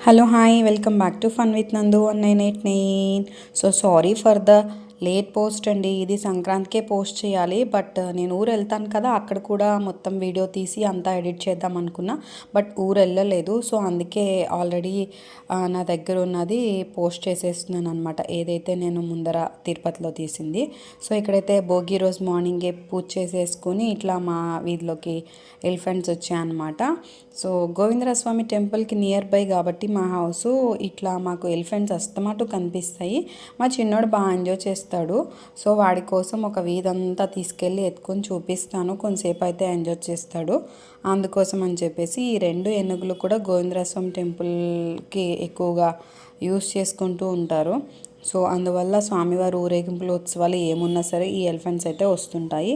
Hello, hi, welcome back to Fun with Nandu 1989. So sorry for the late post అండి ఇది సంక్రాంతికే post చేయాలి but నేను ఊరు వెళ్తాను కదా అక్కడ కూడా మొత్తం వీడియో తీసి అంతా ఎడిట్ చేద్దాం అనుకున్నా బట్ ఊరు వెళ్ళలేదు సో అందుకే ఆల్రెడీ నా దగ్గర ఉన్నది పోస్ట్ చేసేస్తున్నాను అనమాట ఏదైతే నేను ముందర తిరుపతిలో తీసింది సో ఇక్కడైతే భోగి రోజు మార్నింగే పూజ చేసేసుకుని ఇట్లా మా వీధిలోకి ఎలిఫెంట్స్ వచ్చాయన్నమాట సో గోవిందరాస్వామి టెంపుల్కి నియర్ బై కాబట్టి మా హౌస్ ఇట్లా మాకు ఎలిఫెంట్స్ అస్తమాటు కనిపిస్తాయి మా చిన్నోడు బాగా ఎంజాయ్ చేస్తాడు చేస్తాడు సో వాడి కోసం ఒక వీధంతా తీసుకెళ్ళి ఎత్తుకొని చూపిస్తాను కొంతసేపు అయితే ఎంజాయ్ చేస్తాడు అందుకోసం అని చెప్పేసి ఈ రెండు ఏనుగులు కూడా గోవిందరాస్వామి టెంపుల్కి ఎక్కువగా యూస్ చేసుకుంటూ ఉంటారు సో అందువల్ల స్వామివారి ఊరేగింపుల ఉత్సవాలు ఏమున్నా సరే ఈ ఎలిఫెంట్స్ అయితే వస్తుంటాయి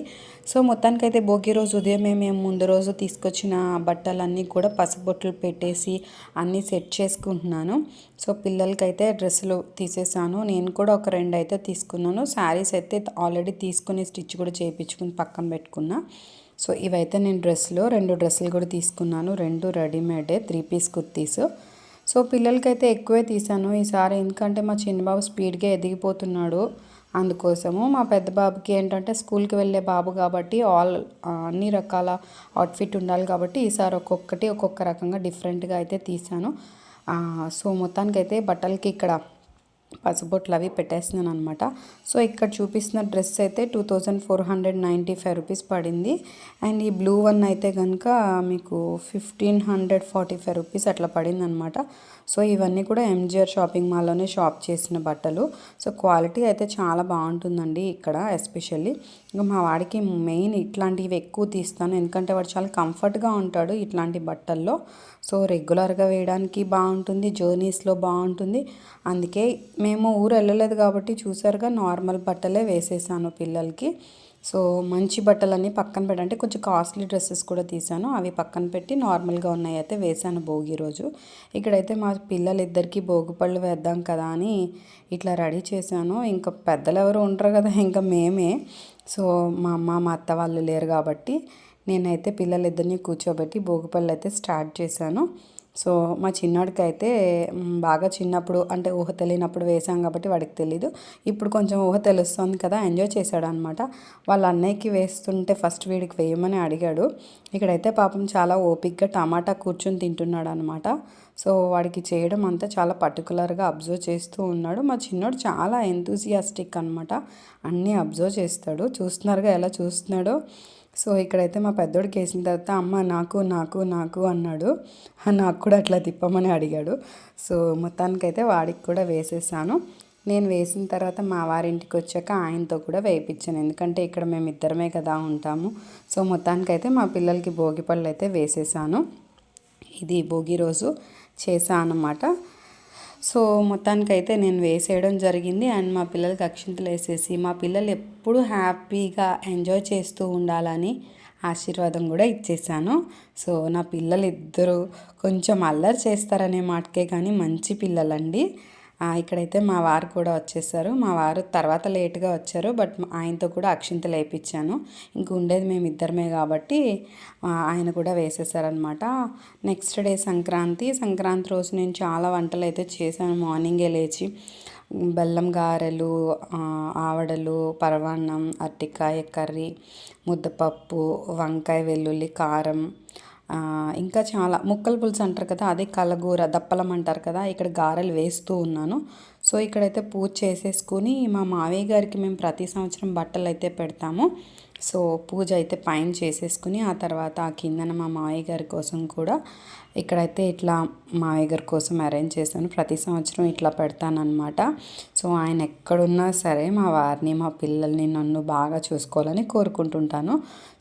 సో మొత్తానికైతే భోగి రోజు ఉదయమే మేము ముందు రోజు తీసుకొచ్చిన బట్టలన్నీ కూడా పసుపొట్లు పెట్టేసి అన్నీ సెట్ చేసుకుంటున్నాను సో పిల్లలకైతే డ్రెస్సులు తీసేసాను నేను కూడా ఒక రెండు అయితే తీసుకున్నాను శారీస్ అయితే ఆల్రెడీ తీసుకుని స్టిచ్ కూడా చేయించుకుని పక్కన పెట్టుకున్నా సో ఇవైతే నేను డ్రెస్సులు రెండు డ్రెస్సులు కూడా తీసుకున్నాను రెండు రెడీమేడే త్రీ పీస్ కుర్తీస్ సో పిల్లలకైతే ఎక్కువే తీసాను ఈసారి ఎందుకంటే మా చిన్నబాబు స్పీడ్గా ఎదిగిపోతున్నాడు అందుకోసము మా పెద్ద బాబుకి ఏంటంటే స్కూల్కి వెళ్ళే బాబు కాబట్టి ఆల్ అన్ని రకాల అవుట్ఫిట్ ఉండాలి కాబట్టి ఈసారి ఒక్కొక్కటి ఒక్కొక్క రకంగా డిఫరెంట్గా అయితే తీసాను సో మొత్తానికైతే బట్టలకి ఇక్కడ పసుబొట్లు అవి పెట్టేస్తున్నాను అనమాట సో ఇక్కడ చూపిస్తున్న డ్రెస్ అయితే two thousand four hundred ninety five rupees పడింది అండ్ ఈ బ్లూ వన్ అయితే కనుక మీకు fifteen hundred forty five rupees అట్లా పడింది అనమాట సో ఇవన్నీ కూడా ఎంజిఆర్ షాపింగ్ మాల్లోనే షాప్ చేసిన బట్టలు సో క్వాలిటీ అయితే చాలా బాగుంటుందండి ఇక్కడ ఎస్పెషల్లీ ఇంకా మా వాడికి మెయిన్ ఇట్లాంటివి ఎక్కువ తీస్తాను ఎందుకంటే వాడు చాలా కంఫర్ట్గా ఉంటాడు ఇట్లాంటి బట్టల్లో సో రెగ్యులర్గా వేయడానికి బాగుంటుంది జర్నీస్లో బాగుంటుంది అందుకే మేము ఊరు వెళ్ళలేదు కాబట్టి చూసారుగా నార్మల్ బట్టలే వేసేసాను పిల్లలకి సో మంచి బట్టలన్నీ పక్కన పెట్టంటే కొంచెం కాస్ట్లీ డ్రెస్సెస్ కూడా తీసాను అవి పక్కన పెట్టి నార్మల్గా ఉన్నాయి అయితే వేసాను భోగి రోజు ఇక్కడైతే మా పిల్లలిద్దరికీ భోగి పళ్ళు వేద్దాం కదా అని ఇట్లా రెడీ చేశాను ఇంకా పెద్దలు ఎవరు ఉంటారు కదా ఇంకా మేమే సో మా అమ్మ మా అత్త వాళ్ళు లేరు కాబట్టి నేనైతే పిల్లలిద్దరిని కూర్చోబెట్టి భోగి పళ్ళు అయితే స్టార్ట్ చేశాను సో మా చిన్నాడికైతే అయితే బాగా చిన్నప్పుడు అంటే ఊహ తెలియనప్పుడు వేసాం కాబట్టి వాడికి తెలీదు ఇప్పుడు కొంచెం ఊహ తెలుస్తుంది కదా ఎంజాయ్ చేశాడు అనమాట వాళ్ళ అన్నయ్యకి వేస్తుంటే ఫస్ట్ వీడికి వేయమని అడిగాడు ఇక్కడైతే పాపం చాలా ఓపిక్గా టమాటా కూర్చొని తింటున్నాడు అనమాట సో వాడికి చేయడం అంతా చాలా పర్టికులర్గా అబ్జర్వ్ చేస్తూ ఉన్నాడు మా చిన్నోడు చాలా ఎంతూసియాస్టిక్ అనమాట అన్నీ అబ్జర్వ్ చేస్తాడు చూస్తున్నారుగా ఎలా చూస్తున్నాడో సో ఇక్కడైతే మా పెద్దోడికి వేసిన తర్వాత అమ్మ నాకు నాకు నాకు అన్నాడు నాకు కూడా అట్లా తిప్పమని అడిగాడు సో మొత్తానికైతే వాడికి కూడా వేసేసాను నేను వేసిన తర్వాత మా వారింటికి వచ్చాక ఆయనతో కూడా వేయించాను ఎందుకంటే ఇక్కడ మేము ఇద్దరమే కదా ఉంటాము సో మొత్తానికైతే మా పిల్లలకి భోగి పళ్ళు అయితే వేసేసాను ఇది భోగి రోజు అనమాట సో మొత్తానికైతే నేను వేసేయడం జరిగింది అండ్ మా పిల్లలకి అక్షింతలు వేసేసి మా పిల్లలు ఎప్పుడు హ్యాపీగా ఎంజాయ్ చేస్తూ ఉండాలని ఆశీర్వాదం కూడా ఇచ్చేసాను సో నా పిల్లలు ఇద్దరు కొంచెం అల్లరి చేస్తారనే మాటకే కానీ మంచి పిల్లలండి ఇక్కడైతే మా వారు కూడా వచ్చేసారు మా వారు తర్వాత లేట్గా వచ్చారు బట్ ఆయనతో కూడా అక్షింతలు లేపించాను ఇంక ఉండేది మేము ఇద్దరమే కాబట్టి ఆయన కూడా వేసేసారనమాట నెక్స్ట్ డే సంక్రాంతి సంక్రాంతి రోజు నేను చాలా వంటలు అయితే చేశాను మార్నింగే లేచి బెల్లం గారెలు ఆవడలు పరవాన్నం అరటికాయ కర్రీ ముద్దపప్పు వంకాయ వెల్లుల్లి కారం ఇంకా చాలా ముక్కల పులుసు అంటారు కదా అదే కలగూర దప్పలం అంటారు కదా ఇక్కడ గారెలు వేస్తూ ఉన్నాను సో ఇక్కడైతే పూజ చేసేసుకుని మా మావయ్య గారికి మేము ప్రతి సంవత్సరం బట్టలు అయితే పెడతాము సో పూజ అయితే పైన చేసేసుకుని ఆ తర్వాత ఆ కిందన మా మావయ్య గారి కోసం కూడా ఇక్కడైతే ఇట్లా మావయ్య గారి కోసం అరేంజ్ చేశాను ప్రతి సంవత్సరం ఇట్లా పెడతానమాట సో ఆయన ఎక్కడున్నా సరే మా వారిని మా పిల్లల్ని నన్ను బాగా చూసుకోవాలని కోరుకుంటుంటాను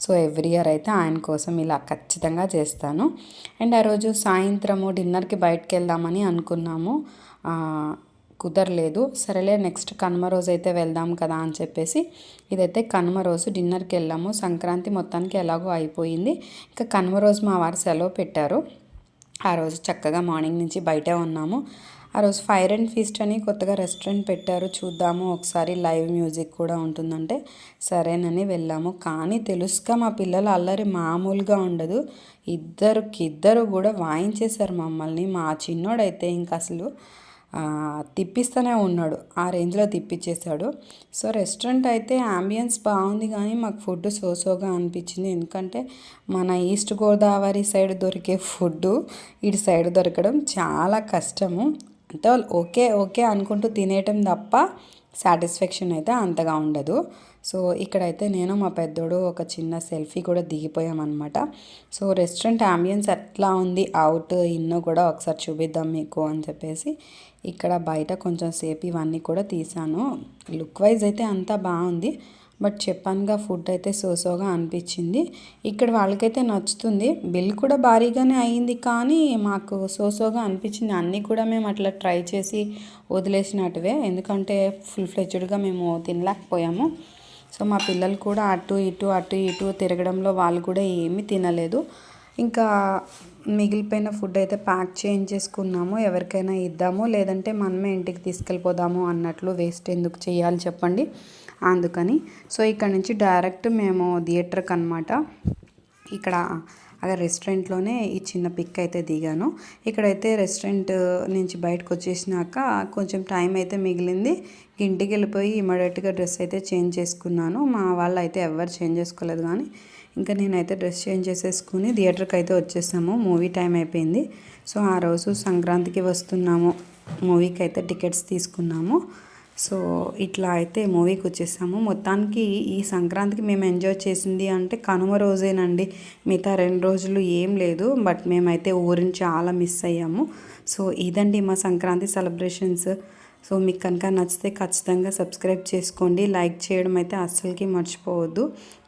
సో ఎవ్రీ ఇయర్ అయితే ఆయన కోసం ఇలా ఖచ్చితంగా చేస్తాను అండ్ ఆ రోజు సాయంత్రము డిన్నర్కి బయటకు వెళ్దామని అనుకున్నాము కుదరలేదు సరేలే నెక్స్ట్ కనుమ రోజు అయితే వెళ్దాం కదా అని చెప్పేసి ఇదైతే కనుమ రోజు డిన్నర్కి వెళ్ళాము సంక్రాంతి మొత్తానికి ఎలాగో అయిపోయింది ఇంకా కనుమ రోజు మా వారు సెలవు పెట్టారు ఆ రోజు చక్కగా మార్నింగ్ నుంచి బయటే ఉన్నాము ఆ రోజు ఫైర్ అండ్ ఫీస్ట్ అని కొత్తగా రెస్టారెంట్ పెట్టారు చూద్దాము ఒకసారి లైవ్ మ్యూజిక్ కూడా ఉంటుందంటే సరేనని వెళ్ళాము కానీ తెలుసుగా మా పిల్లలు అల్లరి మామూలుగా ఉండదు ఇద్దరుకిద్దరు కూడా వాయించేశారు మమ్మల్ని మా చిన్నోడైతే ఇంకా అసలు తిప్పిస్తూనే ఉన్నాడు ఆ రేంజ్లో తిప్పించేశాడు సో రెస్టారెంట్ అయితే అంబియన్స్ బాగుంది కానీ మాకు ఫుడ్ సోసోగా అనిపించింది ఎందుకంటే మన ఈస్ట్ గోదావరి సైడ్ దొరికే ఫుడ్ ఇటు సైడ్ దొరకడం చాలా కష్టము వాళ్ళు ఓకే ఓకే అనుకుంటూ తినేయటం తప్ప సాటిస్ఫాక్షన్ అయితే అంతగా ఉండదు సో ఇక్కడైతే నేను మా పెద్దోడు ఒక చిన్న సెల్ఫీ కూడా దిగిపోయామన్నమాట సో రెస్టారెంట్ ఆంబియన్స్ ఎట్లా ఉంది అవుట్ ఇన్నో కూడా ఒకసారి చూపిద్దాం మీకు అని చెప్పేసి ఇక్కడ బయట కొంచెం సేపు ఇవన్నీ కూడా తీసాను లుక్ వైజ్ అయితే అంతా బాగుంది బట్ చెప్పానుగా ఫుడ్ అయితే సోసోగా అనిపించింది ఇక్కడ వాళ్ళకైతే నచ్చుతుంది బిల్ కూడా భారీగానే అయ్యింది కానీ మాకు సోసోగా అనిపించింది అన్నీ కూడా మేము అట్లా ట్రై చేసి వదిలేసినట్టువే ఎందుకంటే ఫుల్ ఫ్లెజ్డ్గా మేము తినలేకపోయాము సో మా పిల్లలు కూడా అటు ఇటు అటు ఇటు తిరగడంలో వాళ్ళు కూడా ఏమీ తినలేదు ఇంకా మిగిలిపోయిన ఫుడ్ అయితే ప్యాక్ చేయించేసుకున్నాము ఎవరికైనా ఇద్దాము లేదంటే మనమే ఇంటికి తీసుకెళ్ళిపోదాము అన్నట్లు వేస్ట్ ఎందుకు చేయాలి చెప్పండి అందుకని సో ఇక్కడ నుంచి డైరెక్ట్ మేము థియేటర్కి అనమాట ఇక్కడ అక్కడ రెస్టారెంట్లోనే ఈ చిన్న పిక్ అయితే దిగాను ఇక్కడైతే రెస్టారెంట్ నుంచి బయటకు వచ్చేసినాక కొంచెం టైం అయితే మిగిలింది ఇంటికి వెళ్ళిపోయి ఇమీడియట్గా డ్రెస్ అయితే చేంజ్ చేసుకున్నాను మా వాళ్ళు అయితే ఎవరు చేంజ్ చేసుకోలేదు కానీ ఇంకా నేనైతే డ్రెస్ చేంజ్ చేసేసుకుని థియేటర్కి అయితే వచ్చేసాము మూవీ టైం అయిపోయింది సో ఆ రోజు సంక్రాంతికి వస్తున్నాము మూవీకి అయితే టికెట్స్ తీసుకున్నాము సో ఇట్లా అయితే మూవీకి వచ్చేసాము మొత్తానికి ఈ సంక్రాంతికి మేము ఎంజాయ్ చేసింది అంటే కనుమ రోజేనండి మిగతా రెండు రోజులు ఏం లేదు బట్ మేమైతే ఊరిని చాలా మిస్ అయ్యాము సో ఇదండి మా సంక్రాంతి సెలబ్రేషన్స్ సో మీకు కనుక నచ్చితే ఖచ్చితంగా సబ్స్క్రైబ్ చేసుకోండి లైక్ చేయడం అయితే అస్సలకి మర్చిపోవద్దు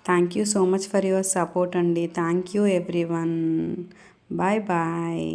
thank you so much for your support అండి thank you everyone bye bye